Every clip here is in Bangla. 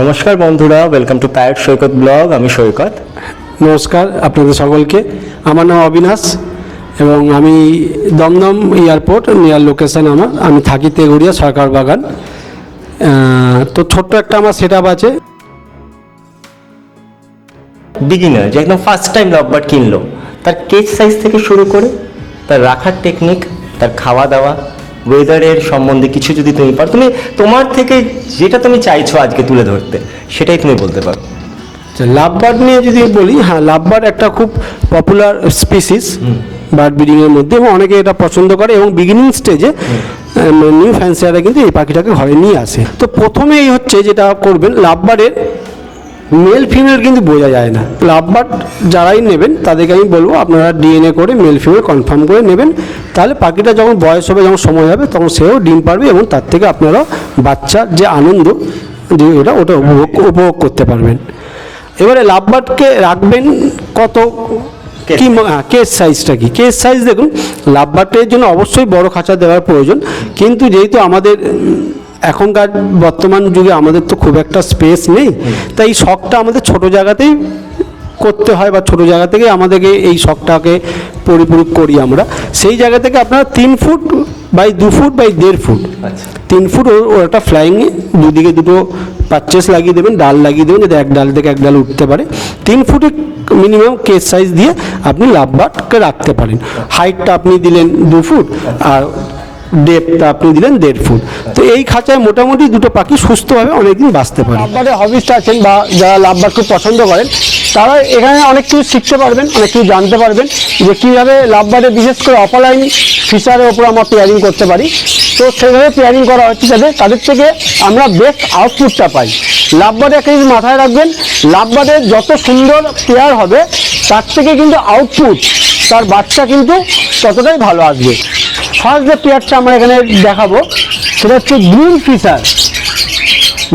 নমস্কার বন্ধুরা welcome to parrot Saikat blog আমি সৈকত নমস্কার আপনাদের সকলকে আমার নাম অবিনাশ এবং আমি দমদম এয়ারপোর্ট নিয়ার লোকেশান আমার। আমি থাকি তেগুড়িয়া সরকার বাগান। তো ছোট্ট একটা আমার সেট আছে। বিগিনার যে একদম ফার্স্ট টাইম লাভবার্ড কিনলো তার কেজ সাইজ থেকে শুরু করে তার রাখার টেকনিক তার খাওয়া দাওয়া ওয়েদারের সম্বন্ধে কিছু যদি তুমি পারো তুমি তোমার থেকে যেটা তুমি চাইছো আজকে তুলে ধরতে সেটাই তুমি বলতে পারো। লাভবার্ড নিয়ে যদি বলি হ্যাঁ লাভবার্ড একটা খুব পপুলার স্পিসিস বার্ড ব্রিডিংয়ের মধ্যে এবং অনেকে এটা পছন্দ করে এবং বিগিনিং স্টেজে নিউ ফ্যান্সিয়ারা কিন্তু এই পাখিটাকে ঘরে নিয়ে আসে। তো প্রথমেই হচ্ছে যেটা করবেন লাভবার্ডের মেল ফিমেল কিন্তু বোঝা যায় না। লাভবার্ড যারাই নেবেন তাদেরকে আমি বলব আপনারা ডিএনএ করে মেল ফিমেল কনফার্ম করে নেবেন। তাহলে পাখিটা যখন বয়স হবে যখন সময় হবে তখন সেও ডিম পারবে এবং তার থেকে আপনারা বাচ্চার যে আনন্দ যে এটা ওটা উপভোগ উপভোগ করতে পারবেন। এবারে লাভবার্ডকে রাখবেন কত? কি কেস সাইজটা কি? কেস সাইজ দেখুন লাভবার্ডের জন্য অবশ্যই বড় খাঁচা দেওয়ার প্রয়োজন। কিন্তু যেহেতু আমাদের এখনকার বর্তমান যুগে আমাদের তো খুব একটা স্পেস নেই। তাই এই শখটা আমাদের ছোট জায়গাতেই করতে হয় বা ছোট জায়গা থেকে আমাদেরকে এই শখটাকে পরিপূরক করি আমরা। সেই জায়গা থেকে আপনারা তিন ফুট বাই দু ফুট বাই দেড় ফুট। আচ্ছা। তিন ফুট ওর একটা ফ্লাইং দুদিকে দুটো পারচেস লাগিয়ে দেবেন ডাল লাগিয়ে দেবেন যাতে এক ডাল থেকে এক ডাল উঠতে পারে। তিন ফুটে মিনিমাম কেস সাইজ দিয়ে আপনি লাভবার্ডকে রাখতে পারেন। হাইটটা আপনি দিলেন দু ফুট আর ডেপটা আপনি দিলেন, দেড় ফুট। তো এই খাঁচায় মোটামুটি দুটো পাখি সুস্থভাবে অনেকদিন বাঁচতে পারে। লাভবার্ডের হবিস্ট আছেন বা যারা লাভবার্ড খুব পছন্দ করেন, তারা এখানে অনেক কিছু শিখতে পারবেন, অনেক কিছু জানতে পারবেন যে কীভাবে লাভবার্ডে বিশেষ করে অফলাইন ফিচারের ওপর আমরা পেয়ারিং করতে পারি। তো সেইভাবে পেয়ারিং করা হচ্ছে যাতে তাদের থেকে আমরা বেস্ট আউটপুটটা পাই। লাভবার্ডে একটা জিনিস মাথায় রাখবেন লাভবার্ডের যত সুন্দর পেয়ার হবে, তার থেকে কিন্তু আউটপুট তার বাচ্চা কিন্তু ততটাই ভালো আসবে। ফার্স্ট যে পেয়ারটা আমরা এখানে দেখাবো, সেটা হচ্ছে green Fischer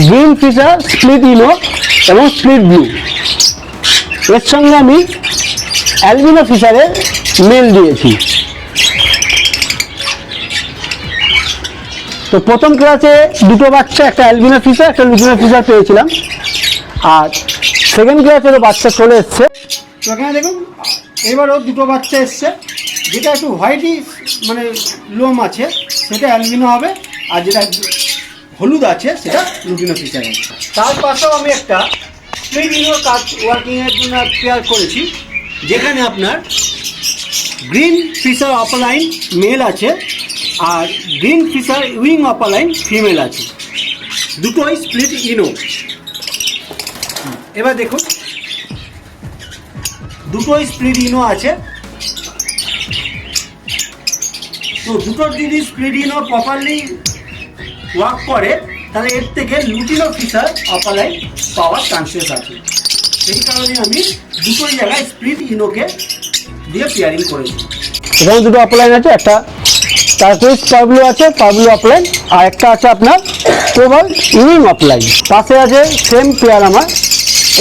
green Fischer split ino এবং স্প্লিট ব্লু এর সঙ্গে আমি অ্যালবিনো ফিশারের মেল দিয়েছি। তো প্রথম ক্লাসে দুটো বাচ্চা, একটা অ্যালবিনো ফিশার একটা লুটিনো ফিশার পেয়েছিলাম। আর সেকেন্ড ক্লাসেরও বাচ্চা চলে এসছে। এখানে দেখুন, এবারও দুটো বাচ্চা এসছে। যেটা একটু হোয়াইটই মানে লোম আছে, সেটা অ্যালবিনো হবে, আর যেটা হলুদ আছে, সেটা লুটিনো ফিশার হবে। তার পাশেও আমি একটা ইনোর কাজ ওয়ার্কিংয়ের জন্য পেয়ার করেছি, যেখানে আপনার গ্রিন ফিশার অপালাইন মেল আছে, আর green Fischer wing opaline female আছে। দুটোই স্প্লিট ইনো এবার দেখুন, দুটোই স্প্লিট ইনো আছে তো দুটোর যদি স্প্লিট ইনো প্রপারলি ওয়ার্ক করে, তাহলে এর থেকে লুটিনো ফিশার অপালাইন পাওয়ার চান্সেস আছে। সেই কারণে আমি দুটোই জায়গায় স্প্লিট ইনোকে দিয়ে পেয়ারিং করেছি। এখানে দুটো অপলাইন আছে, একটা টার্কুইজ পাবলু আছে পাবলু অপলাইন আর একটা আছে আপনার কোভাল ইউনিং অপলাইন পাশে আছে সেম পেয়ার আমার।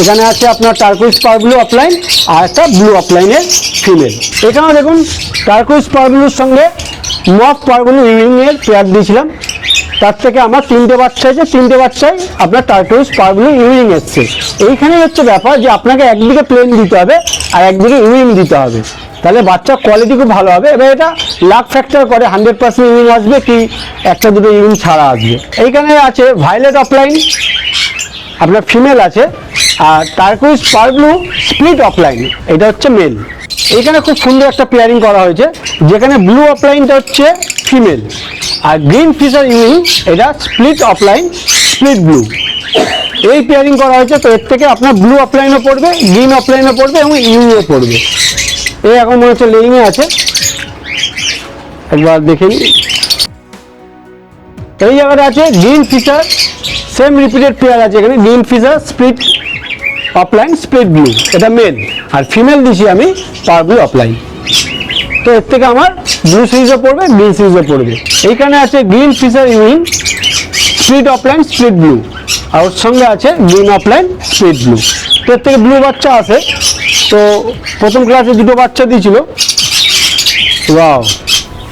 এখানে আছে আপনার টার্কুইজ পাবলু অফলাইন আর একটা ব্লু অপলাইনের ফিমেল এখানেও দেখুন টার্কুইজ পাবলুর সঙ্গে মফ পাবলু ইউনিংয়ের পেয়ার দিয়েছিলাম। তার থেকে আমার তিনটে বাচ্চা আছে, তিনটে বাচ্চাই আপনার টার্কুইজ পাবলু ইউনিং এসছে। এইখানেই হচ্ছে ব্যাপার যে আপনাকে একদিকে প্লেন দিতে হবে আর একদিকে ইউনিং দিতে হবে। তাহলে বাচ্চার কোয়ালিটি খুব ভালো হবে। এবার এটা লাখ ফ্যাক্টর করে হান্ড্রেড পার্সেন্ট ইউনিং আসবে কি একটা দুটো ইউনিং ছাড়া আসবে। এইখানে আছে ভায়োলেট অফলাইন আপনার ফিমেল আছে, আর turquoise parblue split opaline এটা হচ্ছে মেল এখানে খুব সুন্দর একটা পেয়ারিং করা হয়েছে, যেখানে ব্লু অফলাইনটা হচ্ছে ফিমেল আর গ্রিন ফিশার ইউনিং, এটা স্প্লিট অফলাইন স্প্লিট ব্লু এই পেয়ারিং করা হয়েছে, তো এর থেকে আপনার ব্লু অফলাইনও পড়বে গ্রিন অফলাইনও পড়বে এবং ইউনিও পড়বে। এই এখন মনে হচ্ছে লেইংয়ে আছে। একবার দেখে নিই। এই জায়গাটা আছে green Fischer same repeated pair আছে এখানে green Fischer split opaline split blue এটা মেল আর ফিমেল দিছি আমি পার ব্লু অফলাইন তো এর থেকে আমার ব্লু সিরিজও পড়বে গ্রিন সিরিজও পড়বে। এইখানে আছে green Fischer euwing split opaline split blue আর ওর সঙ্গে আছে গ্রিন অফলাইন স্প্লিট ব্লু তো এর থেকে ব্লু বাচ্চা আছে। তো প্রথম ক্লাসে দুটো বাচ্চা দিয়েছিল। ওয়াও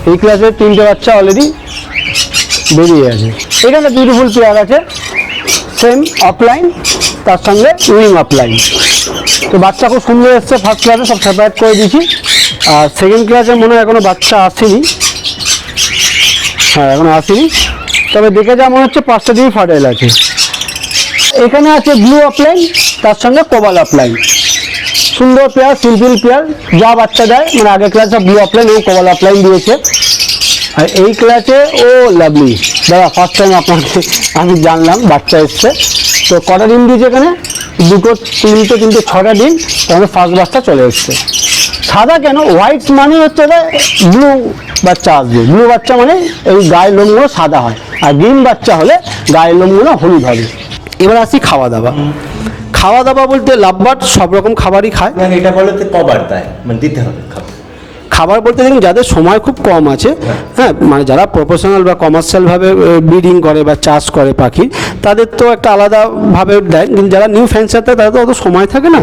এই ক্লাসে তিনটে বাচ্চা অলরেডি বেরিয়ে আছে এখানে বিউটিফুল পেয়ার আছে। সেম অফলাইন তার সঙ্গে উইং অফলাইন তো বাচ্চা খুব সুন্দর এসছে ফার্স্ট ক্লাসে সব সেপারেট করে দিয়েছি। আর সেকেন্ড ক্লাসে মনে হয় এখনও বাচ্চা আসেনি। হ্যাঁ এখনও আসেনি। তবে দেখে যা মনে হচ্ছে পাঁচটা দিনই ফার্টাইল আছে। এখানে আছে ব্লু অফলাইন তার সঙ্গে কোবাল অফলাইন সুন্দর পেয়ার সিম্পল পেয়ার যা বাচ্চা দেয় মানে আগের ক্লাসে ব্লু অফলাইন এবং কোবাল অফলাইন দিয়েছে। আর এই ক্লাসে ও লাভলি দাদা ফার্স্ট টাইম আপনাকে, আমি জানলাম বাচ্চা এসছে। তো কটা ডিম দিয়েছে এখানে? দুটো, তিনটে কিন্তু ছটা ডিম। তাহলে ফার্স্ট বাচ্চা চলে এসছে। সাদা কেন? হোয়াইট মানে হচ্ছে ব্লু বাচ্চা আসবে। ব্লু বাচ্চা মানে এই গায়ের লোমগুলো সাদা হয়। আর গ্রিন বাচ্চা হলে গায়ের লোমগুলো হলুদ হবে। এবার আসি খাওয়া দাওয়া। খাওয়া দাওয়া বলতে লাভবাট সব রকম খাবারই খায়। এটা বলো কবার দেয়। মানে দিতে হবে খাবার। খাবার বলতে দেখুন, যাদের সময় খুব কম আছে হ্যাঁ মানে যারা প্রফেশনাল বা কমার্শিয়ালভাবে ব্রিডিং করে বা চাষ করে পাখির তাদের তো একটা আলাদাভাবে দেয়। কিন্তু যারা নিউ ফ্যান্সার থাকে তাদের তো অত সময় থাকে না।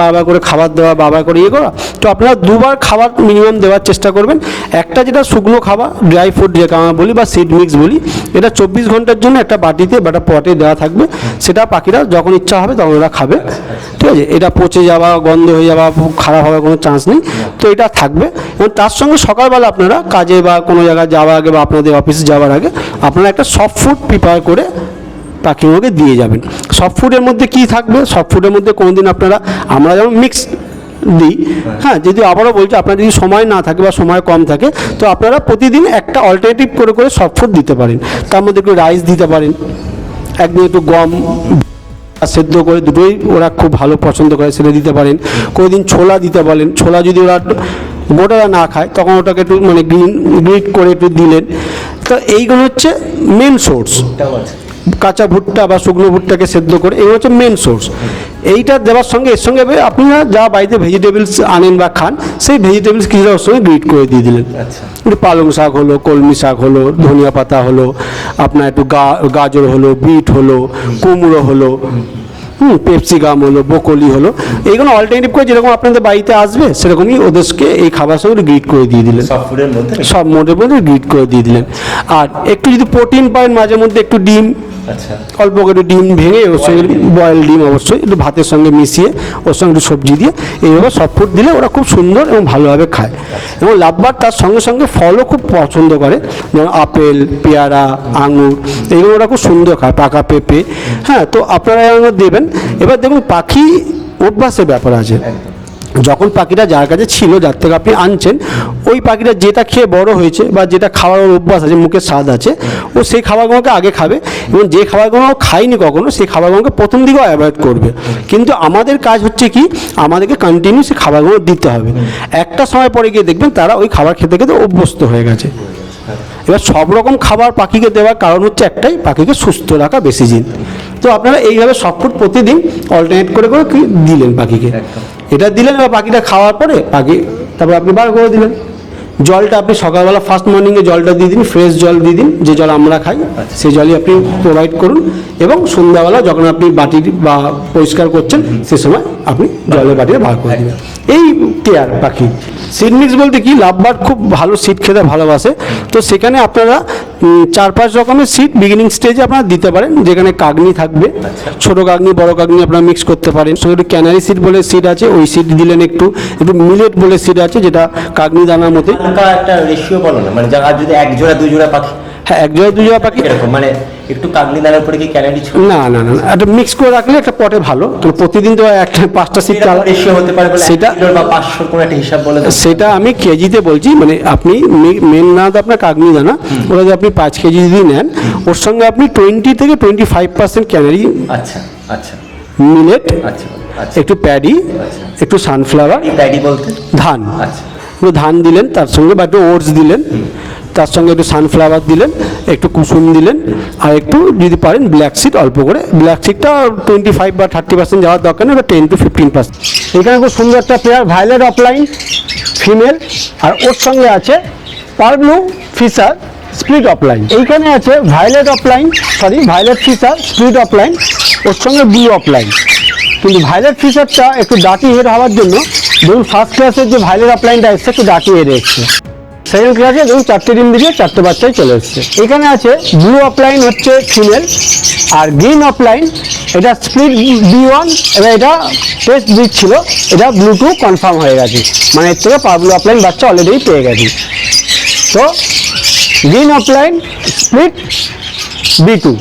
বারবার করে খাবার দেওয়া, বারবার করে ইয়ে করা। তো আপনারা দুবার খাবার মিনিমাম দেওয়ার চেষ্টা করবেন। একটা যেটা শুকনো খাবার ড্রাই ফুড যেটা আমরা বলি বা সিড মিক্স বলি, এটা চব্বিশ ঘণ্টার জন্য একটা বাটিতে বা একটা পটে দেওয়া থাকবে। সেটা পাখিরা যখন ইচ্ছা হবে, তখন ওরা খাবে। ঠিক আছে? এটা পচে যাওয়া, গন্ধ হয়ে যাওয়া খারাপ হওয়ার কোনো চান্স নেই। তো এটা থাকবে। এবং তার সঙ্গে সকালবেলা আপনারা কাজে বা কোনো জায়গায় যাওয়ার আগে বা আপনাদের অফিসে যাওয়ার আগে আপনারা একটা সফট ফুড প্রিপেয়ার করে পাখিগুলোকে দিয়ে যাবেন। সফট ফুডের মধ্যে কি থাকবে? সফট ফুডের মধ্যে কোনোদিন আপনারা, আমরা যেমন মিক্স দিই হ্যাঁ যদি আবারও বলছি আপনার যদি সময় না থাকে বা সময় কম থাকে, তো আপনারা প্রতিদিন একটা অল্টারনেটিভ করে করে সফট ফুড দিতে পারেন। তার মধ্যে একটু রাইস দিতে পারেন একদিন একটু গম সেদ্ধ করে দুটোই ওরা খুব ভালো পছন্দ করে সেটা দিতে পারেন। কোনোদিন ছোলা দিতে পারেন। ছোলা যদি ওরা গোটারা না খায় তখন ওটাকে একটু মানে গ্রিন গ্রিট করে একটু দিলেন। তো এইগুলো হচ্ছে মেন সোর্স কাঁচা ভুট্টা বা শুকনো ভুট্টাকে সেদ্ধ করে এই হচ্ছে মেন সোর্স এইটা দেওয়ার সঙ্গে এর সঙ্গে আপনারা যা বাড়িতে ভেজিটেবলস আনেন বা খান সেই ভেজিটেবলস কিছুটা ওর সঙ্গে গ্রিট করে দিয়ে দিলেন। আচ্ছা। একটু পালং শাক হলো কলমি শাক হলো ধনিয়া পাতা হলো আপনার একটু গা- গাজর হলো বিট হলো কুমড়ো হলো হুম পেপসিগাম হলো বকলি হলো এইগুলো অল্টারনেটিভ করে যেরকম আপনাদের বাড়িতে আসবে সেরকমই ওদেরকে এই খাবার সঙ্গে গ্রিট করে দিয়ে দিলেন। সফট ফুডের মধ্যে? সব মোটের মধ্যে গ্রিট করে দিয়ে দিলেন। আর একটু যদি প্রোটিন পায় মাঝে মধ্যে একটু ডিম আচ্ছা। অল্প করে ডিম ভেঙে ওর সঙ্গে বয়েল ডিম অবশ্যই একটু ভাতের সঙ্গে মিশিয়ে ওর সঙ্গে একটু সবজি দিয়ে এইভাবে সব ফুড দিলে ওরা খুব সুন্দর এবং ভালোভাবে খায়। এবং লাভবার তার সঙ্গে সঙ্গে ফলও খুব পছন্দ করে। যেমন আপেল, পেয়ারা, আঙুর এগুলো ওরা খুব সুন্দর খায়, পাকা পেঁপে। হ্যাঁ তো আপনারা দেবেন। এবার দেখুন পাখি অভ্যাসের ব্যাপার আছে। যখন পাখিটা যার কাছে ছিল, যার থেকে আপনি আনছেন, ওই পাখিটা যেটা খেয়ে বড় হয়েছে বা যেটা খাওয়ার অভ্যাস আছে মুখের স্বাদ আছে, ও সেই খাবারগুলোকে আগে খাবে এবং যে খাবারগুলো খায়নি কখনো, সেই খাবারগুলোকে প্রথম দিকেও অ্যাভয়েড করবে। কিন্তু আমাদের কাজ হচ্ছে কি, আমাদেরকে কন্টিনিউ সেই খাবারগুলো দিতে হবে। একটা সময় পরে গিয়ে দেখবেন তারা ওই খাবার খেতে খেতে অভ্যস্ত হয়ে গেছে। এবার সব রকম খাবার পাখিকে দেওয়ার কারণ হচ্ছে একটাই, পাখিকে সুস্থ রাখা বেশি দিন তো আপনারা এইভাবে সব ফুড প্রতিদিন অল্টারনেট করে করে দিলেন পাখিকে। এটা দিলেন বা পাখিটা খাওয়ার পরে পাখি তারপর আপনি বার করে দিলেন। জলটা আপনি সকালবেলা ফার্স্ট মর্নিংয়ে জলটা দিয়ে দিন ফ্রেশ জল দিয়ে দিন, যে জল আমরা খাই, সেই জলই আপনি প্রোভাইড করুন এবং সন্ধ্যাবেলা যখন আপনি বাটি বা পরিষ্কার করছেন, সে সময় আপনি জলের বাটিতে বার করে দেবেন। এই কেয়ার পাখি সিড মিক্স বলতে কি? লাভবার খুব ভালো সিড খেতে ভালোবাসে। তো সেখানে আপনারা চার পাঁচ রকমের সিট বিগিনিং স্টেজে আপনারা দিতে পারেন যেখানে কাগনি থাকবে। ছোট কাগনি বড় কাগনি আপনারা মিক্স করতে পারেন। সঙ্গে একটু ক্যানারি সিট বলে সিট আছে ওই সিট দিলেন একটু একটু মিলেট বলে সিট আছে যেটা কাগনি দানার মতো একটা রেশিও বলো না মানে যারা যদি এক জোড়া দুই জোড়া পাখি? হ্যাঁ এক জোড়া দুই জোড়া পাখি। এরকম মানে একটু কাগনি দানার উপরে কি ক্যানারি ছিল না না না একটা মিক্স করে রাখলে একটা পটে ভালো। কারণ প্রতিদিন তো একটা পাঁচটা সিট চালা রেশিও হতে পারে সেটা বা পাঁচশোর কোনো একটা হিসাব বলে। সেটা আমি কেজিতে বলছি মানে আপনি মেন না তো আপনার কাগনি দানা ওরা যদি আপনি পাঁচ কেজি যদি নেন ওর সঙ্গে আপনি টোয়েন্টি থেকে টোয়েন্টি ফাইভ পার্সেন্ট ক্যানারি আচ্ছা আচ্ছা। মিলেট আচ্ছা আচ্ছা। একটু প্যাডি আচ্ছা। একটু সানফ্লাওয়ার প্যাডি বলতে? ধান। আচ্ছা। ধান দিলেন তার সঙ্গে বা একটু ওটস দিলেন। তার সঙ্গে একটু সানফ্লাওয়ার দিলেন, একটু কুসুম দিলেন, আর একটু যদি পারেন ব্ল্যাক সিড অল্প করে। ব্ল্যাক সিডটা টোয়েন্টি ফাইভ বা থার্টি পার্সেন্ট যাওয়ার দরকার নেই টেন টু ফিফটিন পার্সেন্ট এখানে খুব সুন্দর একটা পেয়ার ভায়োলেট অফলাইন ফিমেল আর ওর সঙ্গে আছে পারব্লু ফিসার স্প্লিট অফলাইন এইখানে আছে violet opaline sorry violet Fischer split opaline ওর সঙ্গে ব্লু অফলাইন কিন্তু ভায়োলেট ফিচারটা একটু ডাটি হেড হওয়ার জন্য, ধরুন ফার্স্ট ক্লাসের যে ভায়োলেট অফলাইনটা এসছে, একটু ডাটি হেড এসছে। সেকেন্ড ক্লাসে দেখুন চারটে ডিম দিকে চারটে বাচ্চাই চলে এসছে। এখানে আছে ব্লু অফলাইন হচ্ছে ফিমেল আর গ্রিন অফলাইন এটা স্প্লিট বি ওয়ান এবার এটা টেস্ট দিচ্ছিল, এটা ব্লু টু কনফার্ম হয়ে গেছে। মানে এর থেকে ব্লু অফলাইন বাচ্চা অলরেডি পেয়ে গেছি। তো green opaline split B two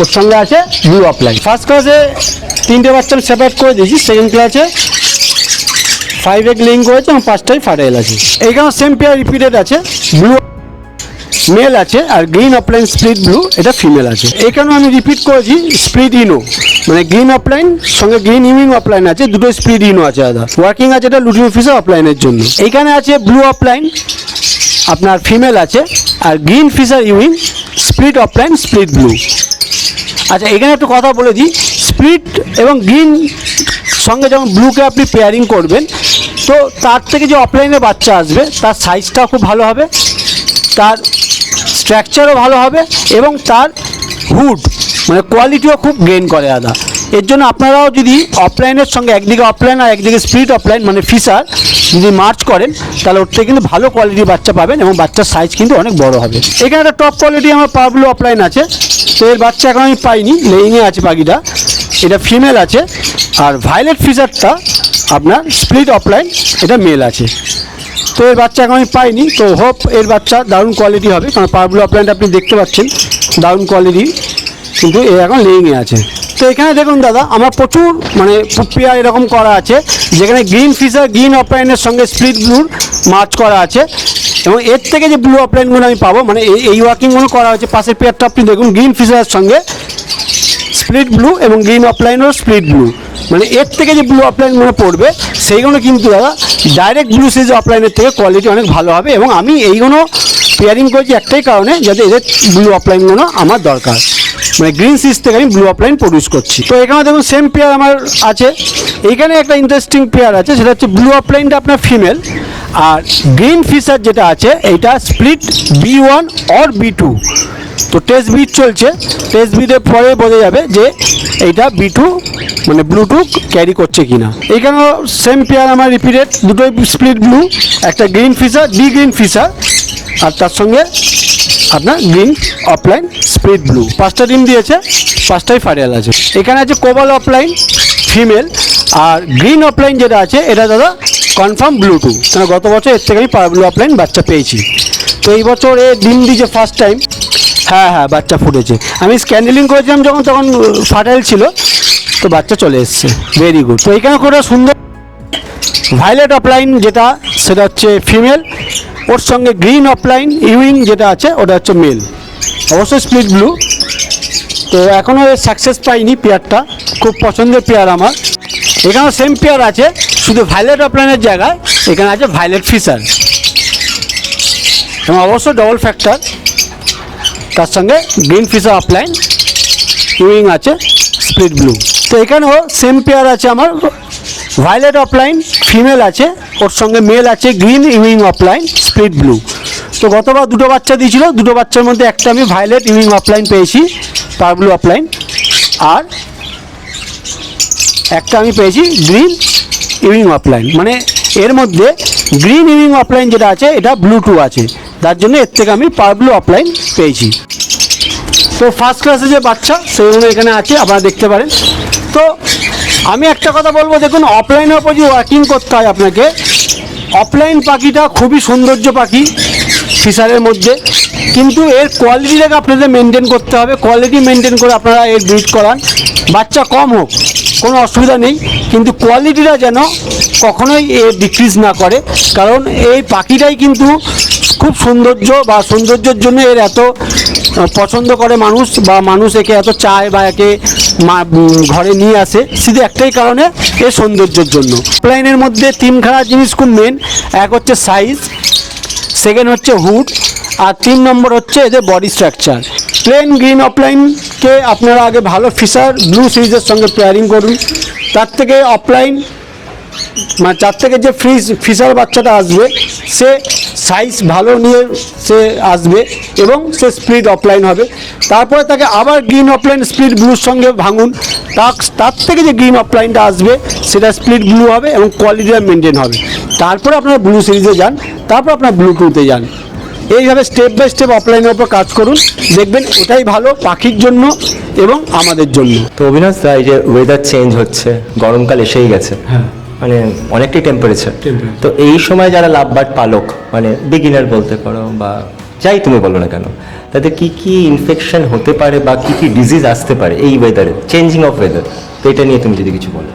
ওর সঙ্গে আছে ব্লু অফলাইন ফার্স্ট ক্লাসে তিনটে বাচ্চা সেপারেট করে দিয়েছি সেকেন্ড ক্লাসে ফাইভ এগ লিঙ্ক করেছে এবং পাঁচটাই ফাটাইল আছে। এইখানে সেম পেয়ার রিপিটেড আছে। ব্লু মেল আছে আর গ্রিন অফলাইন স্প্লিট ব্লু এটা ফিমেল আছে। এখানেও আমি রিপিট করেছি স্প্লিট ইনো মানে গ্রিন অফলাইন সঙ্গে গ্রিন ইউইং অফলাইন আছে দুটো স্প্লিট ইনো আছে আলাদা ওয়ার্কিং আছে এটা লুটিন অফিসের অফলাইনের জন্য। এখানে আছে ব্লু অফলাইন আপনার ফিমেল আছে, আর green Fischer euwing split opaline split blue আচ্ছা এখানে একটু কথা বলে দিই। স্প্লিট এবং গ্রিন সঙ্গে যখন ব্লুকে আপনি পেয়ারিং করবেন, তো তার থেকে যে অফলাইনে বাচ্চা আসবে, তার সাইজটাও খুব ভালো হবে, তার স্ট্রাকচারও ভালো হবে এবং তার হুড মানে কোয়ালিটিও খুব গেইন করে আদা। এর জন্য আপনারাও যদি অফলাইনের সঙ্গে একদিকে অফলাইন আর একদিকে স্পিড অফলাইন মানে ফিসার যদি মার্চ করেন তাহলে ওর থেকে কিন্তু ভালো কোয়ালিটির বাচ্চা পাবেন এবং বাচ্চার সাইজ কিন্তু অনেক বড় হবে। এখানে একটা টপ কোয়ালিটি আমার পাবলো অফলাইন আছে। তো এর বাচ্চা এখন আমি পাইনি লেইনে আছে পাখিটা এটা ফিমেল আছে। আর ভায়োলেট ফিজারটা আপনার স্প্লিট অফলাইন এটা মেল আছে। তো এর বাচ্চা এখন আমি পাইনি, তো হোপ এর বাচ্চা দারুণ কোয়ালিটি হবে। কারণ পারগুলো অফলাইনটা আপনি দেখতে পাচ্ছেন, দারুণ কোয়ালিটি কিন্তু এ এখন লেইনে আছে। তো এখানে দেখুন দাদা, আমার প্রচুর মানে পেয়ার এরকম করা আছে। যেখানে গ্রিন ফিশার গ্রিন অফলাইনের সঙ্গে স্প্লিট ব্লুর মার্চ করা আছে। এবং এর থেকে যে ব্লু অফলাইনগুলো আমি পাবো মানে এই- এই ওয়ার্কিংগুলো করা হয়েছে, পাশের পেয়ারটা আপনি দেখুন গ্রিন ফিশারের সঙ্গে স্প্লিট ব্লু এবং গ্রিন অফলাইনেরও স্প্লিট ব্লু মানে এর থেকে যে ব্লু অফলাইনগুলো পড়বে, সেইগুলো কিন্তু দাদা ডাইরেক্ট ব্লু সিজ অফলাইনের থেকে কোয়ালিটি অনেক ভালো হবে এবং আমি এইগুলো পেয়ারিং করেছি একটাই কারণে, যাতে এদের ব্লু অফলাইনগুলো আমার দরকার। মানে গ্রিন সিজ থেকে আমি ব্লু অফলাইন প্রডিউস করছি। তো এখানে দেখুন সেম পেয়ার আমার আছে। এইখানে একটা ইন্টারেস্টিং পেয়ার আছে, সেটা হচ্ছে ব্লু অফলাইনটা আপনার ফিমেল আর গ্রিন ফিশার যেটা আছে, এইটা split B one or B two তো টেস্ট বিট চলছে টেস্ট বিটের পরে বোঝা যাবে যে এইটা বি টু মানে ব্লুটুথ ক্যারি করছে কিনা। এইখানেও সেম পেয়ার আমার রিপিটেড দুটোই স্প্লিট ব্লু একটা green Fischer D green Fischer আর তার সঙ্গে আপনার গ্রিন অফলাইন স্প্লিট ব্লু পাঁচটা ডিম দিয়েছে, পাঁচটাই ফারিয়াল আছে। এখানে আছে কোবাল অফলাইন ফিমেল আর গ্রিন অফলাইন যেটা আছে, এটা দাদা কনফার্ম ব্লুটু কারণ গত বছর এর থেকে আমি ব্লু অফলাইন বাচ্চা পেয়েছি। তো এই বছর এ ডিম দিয়েছে ফার্স্ট টাইম হ্যাঁ হ্যাঁ বাচ্চা ফুটেছে। আমি স্ক্যান্ডেলিং করেছিলাম যখন, তখন ফাটাইল ছিল। তো বাচ্চা চলে এসছে। ভেরি গুড তো এখানে করে সুন্দর ভায়োলেট অফলাইন যেটা, সেটা হচ্ছে ফিমেল ওর সঙ্গে গ্রিন অফলাইন ইউইং যেটা আছে, ওটা হচ্ছে মেল অবশ্যই স্প্লিট ব্লু তো এখনও সাকসেস পাইনি পেয়ারটা খুব পছন্দের পেয়ার আমার। এখানেও সেম পেয়ার আছে। শুধু ভায়োলেট অফলাইনের জায়গায় এখানে আছে ভায়োলেট ফিশার এবং অবশ্যই ডবল ফ্যাক্টর তার সঙ্গে গ্রিন ফিশার অফলাইন ইউইং আছে স্প্লিট ব্লু তো এখানেও সেম পেয়ার আছে আমার। ভায়োলেট অফলাইন ফিমেল আছে, ওর সঙ্গে মেল আছে green euwing opaline split blue তো গতবার দুটো বাচ্চা দিয়েছিল, দুটো বাচ্চার মধ্যে একটা আমি ভায়োলেট ইউইং অফলাইন পেয়েছি পার ব্লু অফলাইন আর একটা আমি পেয়েছি গ্রিন ইউইং অফলাইন মানে এর মধ্যে গ্রিন ইউইং অফলাইন যেটা আছে, এটা ব্লু টু আছে। তার জন্য এর থেকে আমি পার ব্লু অফলাইন পেয়েছি। তো ফার্স্ট ক্লাসে যে বাচ্চা সেগুলো এখানে আছে, আপনারা দেখতে পারেন। তো আমি একটা কথা বলব, দেখুন অফলাইনের উপর যে ওয়ার্কিং করতে হয় আপনাকে অফলাইন পাখিটা খুবই সৌন্দর্য পাখি ফিশারের মধ্যে। কিন্তু এর কোয়ালিটিটাকে আপনাদের মেনটেন করতে হবে। কোয়ালিটি মেনটেন করে আপনারা এর ব্রিড করান। বাচ্চা কম হোক, কোনো অসুবিধা নেই। কিন্তু কোয়ালিটিটা যেন কখনোই এ ডিক্রিজ না করে, কারণ এই পাখিটাই কিন্তু খুব সৌন্দর্য বা সৌন্দর্যের জন্য এর এত পছন্দ করে মানুষ বা মানুষ একে এত চায় বা একে ঘরে নিয়ে আসে, শুধু একটাই কারণে এর সৌন্দর্যের জন্য। প্লাইনের মধ্যে তিনখানা জিনিস খুব মেন এক হচ্ছে সাইজ সেকেন্ড হচ্ছে হুড আর তিন নম্বর হচ্ছে এদের বডি স্ট্রাকচার প্লেন গ্রিন অফলাইনকে আপনারা আগে ভালো ফিশার ব্লু সিরিজের সঙ্গে পেয়ারিং করুন। তার থেকে অফলাইন মানে চার থেকে যে ফ্রিজ ফিশার বাচ্চাটা আসবে, সে সাইজ ভালো নিয়ে সে আসবে এবং সে স্পিড অফলাইন হবে। তারপরে তাকে আবার গ্রিন অফলাইন স্পিড ব্লুর সঙ্গে ভাঙুন। তার তার থেকে যে গ্রিন অফলাইনটা আসবে, সেটা স্পিড ব্লু হবে এবং কোয়ালিটিটা মেনটেন হবে। তারপরে আপনার ব্লু সিরিজে যান, তারপর আপনার ব্লুটুথে যান। এইভাবে স্টেপ বাই স্টেপ অফলাইনের উপর কাজ করুন। দেখবেন এটাই ভালো, পাখির জন্য এবং আমাদের জন্য। তো অবিনাশ দা এই যে ওয়েদার চেঞ্জ হচ্ছে গরমকাল এসেই গেছে। হ্যাঁ। মানে অনেকটাই টেম্পারেচার তো এই সময় যারা লাভবার্ড পালক মানে বিগিনার বলতে পারো বা যাই তুমি বলো না কেন তাতে কি কি ইনফেকশন হতে পারে বা কি কি ডিজিজ আসতে পারে এই ওয়েদারে চেঞ্জিং অফ ওয়েদার তো এটা নিয়ে তুমি যদি কিছু বলো।